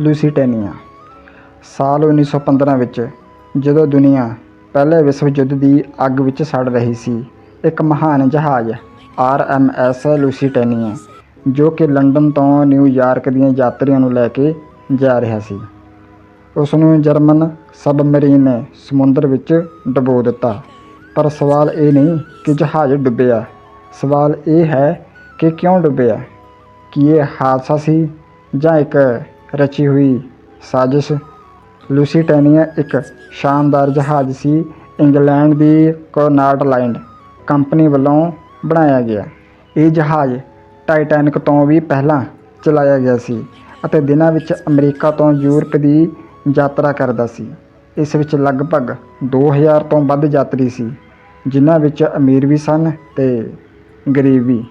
ਲੂਸੀਟੈਨੀਆ ਸਾਲ 1915 ਵਿੱਚ ਜਦੋਂ ਦੁਨੀਆ ਪਹਿਲੇ ਵਿਸ਼ਵ ਯੁੱਧ ਦੀ ਅੱਗ ਵਿੱਚ ਸੜ ਰਹੀ ਸੀ, ਇੱਕ ਮਹਾਨ ਜਹਾਜ਼ ਆਰ ਐਮ ਐਸ ਲੂਸੀਟੈਨੀਆ ਜੋ ਕਿ ਲੰਡਨ ਤੋਂ ਨਿਊਯਾਰਕ ਦੀਆਂ ਯਾਤਰੀਆਂ ਨੂੰ ਲੈ ਕੇ ਜਾ ਰਿਹਾ ਸੀ। ਉਸ ਨੂੰ ਜਰਮਨ ਸਬਮਰੀਨ ਨੇ ਸਮੁੰਦਰ ਵਿੱਚ ਡੁਬੋ ਦਿੱਤਾ। ਪਰ ਸਵਾਲ ਇਹ ਨਹੀਂ ਕਿ ਜਹਾਜ਼ ਡੁੱਬਿਆ। ਸਵਾਲ ਇਹ ਹੈ ਕਿ ਕਿਉਂ ਡੁੱਬਿਆ? ਕੀ ਇਹ ਹਾਦਸਾ ਸੀ ਜਾਂ ਇੱਕ ਰਚੀ ਹੋਈ ਸਾਜ਼ਿਸ਼ ਲੂਸੀਟੈਨੀਆ ਇੱਕ ਸ਼ਾਨਦਾਰ ਜਹਾਜ਼ ਸੀ ਇੰਗਲੈਂਡ ਦੀ ਕੋਨਾਟ ਲਾਈਨ ਕੰਪਨੀ ਵੱਲੋਂ ਬਣਾਇਆ ਗਿਆ। ਇਹ ਜਹਾਜ਼ ਟਾਈਟੈਨਿਕ ਤੋਂ ਵੀ ਪਹਿਲਾਂ ਚਲਾਇਆ ਗਿਆ ਸੀ ਅਤੇ ਦਿਨਾਂ ਵਿੱਚ ਅਮਰੀਕਾ ਤੋਂ ਯੂਰਪ ਦੀ ਯਾਤਰਾ ਕਰਦਾ ਸੀ। ਇਸ ਵਿੱਚ ਲਗਭਗ 2000 ਤੋਂ ਵੱਧ ਯਾਤਰੀ ਸੀ, ਜਿਨ੍ਹਾਂ ਵਿੱਚ ਅਮੀਰ ਵੀ ਸਨ ਤੇ ਗਰੀਬ ਵੀ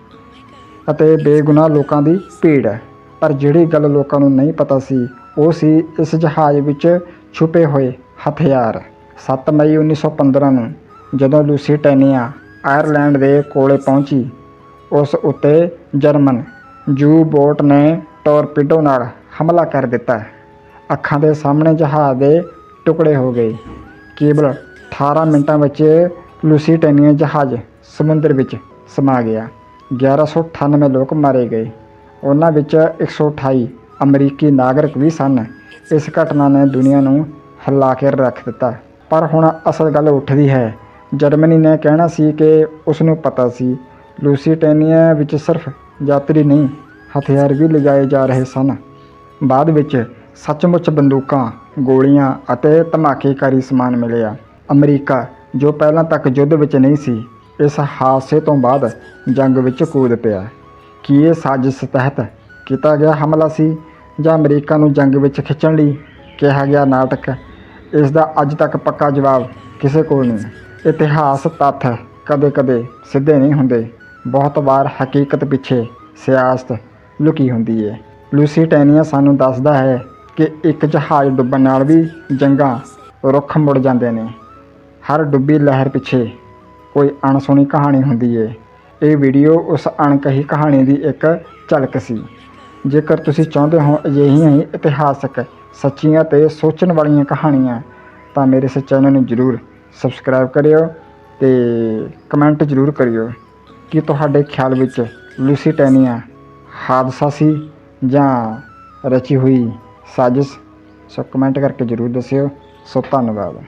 ਅਤੇ ਬੇਗੁਨਾਹ ਲੋਕਾਂ ਦੀ ਭੀੜ ਹੈ ਪਰ ਜਿਹੜੀ ਗੱਲ ਲੋਕਾਂ ਨੂੰ ਨਹੀਂ ਪਤਾ ਸੀ, ਉਹ ਸੀ ਇਸ ਜਹਾਜ਼ ਵਿੱਚ ਛੁਪੇ ਹੋਏ ਹਥਿਆਰ। 7 ਮਈ 1915 ਨੂੰ ਜਦੋਂ ਲੂਸੀਟੈਨੀਆ ਆਇਰਲੈਂਡ ਦੇ ਕੋਲੇ ਪਹੁੰਚੀ, ਉਸ ਉੱਤੇ ਜਰਮਨ ਜੂ ਬੋਟ ਨੇ ਟੋਰਪੀਡੋ ਨਾਲ ਹਮਲਾ ਕਰ ਦਿੱਤਾ। ਅੱਖਾਂ ਦੇ ਸਾਹਮਣੇ ਜਹਾਜ਼ ਦੇ ਟੁਕੜੇ ਹੋ ਗਏ। ਕੇਵਲ 18 ਮਿੰਟਾਂ ਵਿੱਚ ਲੂਸੀਟੈਨੀਆ ਜਹਾਜ਼ ਸਮੁੰਦਰ ਵਿੱਚ ਸਮਾ ਗਿਆ। 1198 ਲੋਕ ਮਾਰੇ ਗਏ। ਉਹਨਾਂ ਵਿੱਚ 128 ਅਮਰੀਕੀ ਨਾਗਰਿਕ ਵੀ ਸਨ। ਇਸ ਘਟਨਾ ਨੇ ਦੁਨੀਆ ਨੂੰ ਹਿਲਾ ਕੇ ਰੱਖ ਦਿੱਤਾ। ਪਰ ਹੁਣ ਅਸਲ ਗੱਲ ਉੱਠਦੀ ਹੈ। ਜਰਮਨੀ ਨੇ ਕਹਿਣਾ ਸੀ ਕਿ ਉਸ ਨੂੰ ਪਤਾ ਸੀ, ਲੂਸੀਟੇਨੀਆ ਵਿੱਚ ਸਿਰਫ ਯਾਤਰੀ ਨਹੀਂ, ਹਥਿਆਰ ਵੀ ਲਿਜਾਏ ਜਾ ਰਹੇ ਸਨ। ਬਾਅਦ ਵਿੱਚ ਸੱਚਮੁੱਚ ਬੰਦੂਕਾਂ, ਗੋਲੀਆਂ ਅਤੇ ਧਮਾਕੇਕਾਰੀ ਸਮਾਨ ਮਿਲਿਆ। ਅਮਰੀਕਾ, ਜੋ ਪਹਿਲਾਂ ਤੱਕ ਯੁੱਧ ਵਿੱਚ ਨਹੀਂ ਸੀ, ਇਸ ਹਾਦਸੇ ਤੋਂ ਬਾਅਦ ਜੰਗ ਵਿੱਚ ਕੂਦ ਪਿਆ। ਕੀ ਇਹ ਸਾਜ਼ਿਸ਼ ਤਹਿਤ ਕੀਤਾ ਗਿਆ ਹਮਲਾ ਸੀ ਜਾਂ ਅਮਰੀਕਾ ਨੂੰ ਜੰਗ ਵਿੱਚ ਖਿੱਚਣ ਲਈ ਕਿਹਾ ਗਿਆ ਨਾਟਕ? ਇਸ ਦਾ ਅੱਜ ਤੱਕ ਪੱਕਾ ਜਵਾਬ ਕਿਸੇ ਕੋਲ ਨਹੀਂ। ਇਤਿਹਾਸ ਤੱਥ ਕਦੇ-ਕਦੇ ਸਿੱਧੇ ਨਹੀਂ ਹੁੰਦੇ। ਬਹੁਤ ਵਾਰ ਹਕੀਕਤ ਪਿੱਛੇ ਸਿਆਸਤ ਲੁਕੀ ਹੁੰਦੀ ਹੈ ਲੂਸੀਟੈਨੀਆ ਸਾਨੂੰ ਦੱਸਦਾ ਹੈ ਕਿ ਇੱਕ ਜਹਾਜ਼ ਡੁੱਬਣ ਨਾਲ ਵੀ ਜੰਗਾਂ ਰੁੱਖ ਮੁੜ ਜਾਂਦੇ ਨੇ। ਹਰ ਡੁੱਬੀ ਲਹਿਰ ਪਿੱਛੇ ਕੋਈ ਅਣਸੁਣੀ ਕਹਾਣੀ ਹੁੰਦੀ ਹੈ ਇਹ ਵੀਡੀਓ ਉਸ ਅਣਕਹੀ ਕਹਾਣੀ ਦੀ ਇੱਕ ਝਲਕ ਸੀ। ਜੇਕਰ ਤੁਸੀਂ ਚਾਹੁੰਦੇ ਹੋ ਅਜਿਹੀਆਂ ਹੀ ਇਤਿਹਾਸਕ, ਸੱਚੀਆਂ ਤੇ ਸੋਚਣ ਵਾਲੀਆਂ ਕਹਾਣੀਆਂ, ਤਾਂ ਮੇਰੇ ਇਸ ਚੈਨਲ ਨੂੰ ਜਰੂਰ ਸਬਸਕ੍ਰਾਈਬ ਕਰਿਓ ਤੇ ਕਮੈਂਟ ਜਰੂਰ ਕਰਿਓ। ਕਿ ਤੁਹਾਡੇ ਖਿਆਲ ਵਿੱਚ ਲੂਸੀਟੈਨੀਆ ਹਾਦਸਾ ਸੀ ਜਾਂ ਰਚੀ ਹੋਈ ਸਾਜ਼ਿਸ਼? ਸੋ ਕਮੈਂਟ ਕਰਕੇ ਜਰੂਰ ਦੱਸਿਓ। ਸੋ ਧੰਨਵਾਦ।